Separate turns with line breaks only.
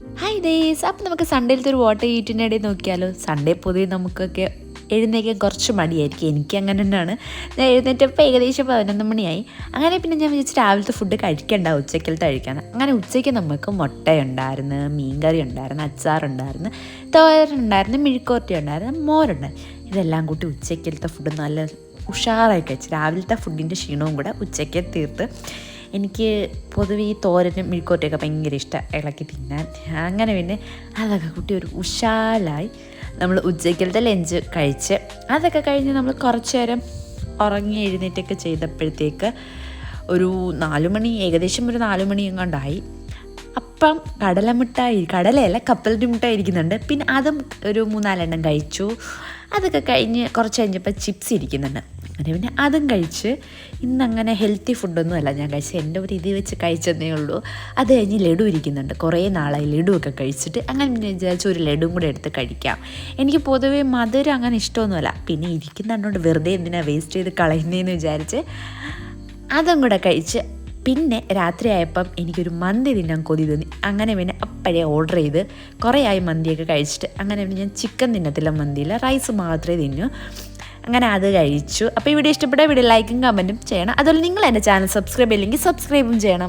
Hi days അപ്പം നമുക്ക് സൺഡേയിലത്തെ ഒരു വാട്ടർ ഈറ്റിന്റെ ഇടയിൽ നോക്കിയാലോ? സൺഡേ പൊതുവെ നമുക്കൊക്കെ എഴുന്നേക്കാൻ കുറച്ച് മടിയായിരിക്കും. എനിക്ക് അങ്ങനെ തന്നെയാണ്. ഞാൻ എഴുന്നേറ്റപ്പോൾ ഏകദേശം പതിനൊന്ന് മണിയായി. അങ്ങനെ പിന്നെ ഞാൻ വിചാരിച്ചു രാവിലത്തെ ഫുഡ് കഴിക്കണ്ട ഉച്ചക്കലത്തെ കഴിക്കാൻ. അങ്ങനെ ഉച്ചയ്ക്ക് നമുക്ക് മുട്ടയുണ്ടായിരുന്നു മീൻകറി ഉണ്ടായിരുന്നു അച്ചാറുണ്ടായിരുന്നു തോരനുണ്ടായിരുന്നു മെഴുക്കോർട്ടി ഉണ്ടായിരുന്നു മോരുണ്ടായിരുന്നു. ഇതെല്ലാം കൂട്ടി ഉച്ചക്കലത്തെ ഫുഡ് നല്ല ഉഷാറായി കഴിച്ചു. രാവിലത്തെ ഫുഡിന്റെ ക്ഷീണവും കൂടെ ഉച്ചയ്ക്ക് തീർത്ത് എനിക്ക് പൊതുവെ ഈ തോരനും മെഴുക്കോട്ടയൊക്കെ ഭയങ്കര ഇഷ്ടം ഇളക്കി തിന്നാൻ. അങ്ങനെ പിന്നെ അതൊക്കെ കുട്ടി ഒരു ഉഷാലായി നമ്മൾ ഉച്ചയ്ക്കലത്തെ ലഞ്ച് കഴിച്ച് അതൊക്കെ കഴിഞ്ഞ് നമ്മൾ കുറച്ച് നേരം ഉറങ്ങി എഴുന്നേറ്റൊക്കെ ചെയ്തപ്പോഴത്തേക്ക് ഒരു നാലുമണി ഏകദേശം ഒരു നാലുമണി എങ്ങാണ്ടായി അപ്പം കടലമിഠായി കടലയല്ല കപ്പലിന്റെ മിഠായി ഇരിക്കുന്നുണ്ട്. പിന്നെ അതും ഒരു മൂന്നാലെണ്ണം കഴിച്ചു. അതൊക്കെ കഴിഞ്ഞ് കുറച്ച് കഴിഞ്ഞപ്പോൾ ചിപ്സ് ഇരിക്കുന്നുണ്ട്. അങ്ങനെ പിന്നെ അതും കഴിച്ച് ഇന്നങ്ങനെ ഹെൽത്തി ഫുഡൊന്നും അല്ല ഞാൻ കഴിച്ചത്. എന്റെ ഒരു ഇത് വെച്ച് കഴിച്ചതേ ഉള്ളൂ. അത് കഴിഞ്ഞ് ലഡു ഇരിക്കുന്നുണ്ട്. കുറേ നാളായി ലഡു ഒക്കെ കഴിച്ചിട്ട്. അങ്ങനെ പിന്നെ വിചാരിച്ചു ഒരു ലഡുവും കൂടെ എടുത്ത് കഴിക്കാം. എനിക്ക് പൊതുവേ മധുരം അങ്ങനെ ഇഷ്ടമൊന്നുമല്ല. പിന്നെ ഇരിക്കുന്നുണ്ടോണ്ട് വെറുതെ എന്തിനാണ് വേസ്റ്റ് ചെയ്ത് കളയുന്നതെന്ന് വിചാരിച്ച് അതും കൂടെ കഴിച്ച് പിന്നെ രാത്രിയായപ്പം എനിക്കൊരു മന്തി തിന്നാൻ കൊതി തോന്നി. അങ്ങനെ പിന്നെ അപ്പോഴേ ഓർഡർ ചെയ്ത് കുറേ ആയി മന്തിയൊക്കെ കഴിച്ചിട്ട് അങ്ങനെ പിന്നെ ഞാൻ ചിക്കൻ തിന്നത്തില്ല മന്തിയിൽ റൈസ് മാത്രമേ തിന്നു. അങ്ങനെ അത് കഴിച്ചു. അപ്പോൾ ഈ വീഡിയോ ഇഷ്ടപ്പെട്ട വീഡിയോ ലൈക്കും കമന്റും ചെയ്യണം. അതുപോലെ നിങ്ങൾ എന്റെ ചാനൽ സബ്സ്ക്രൈബ് ചെയ്യില്ലെങ്കിൽ സബ്സ്ക്രൈബും ചെയ്യണം.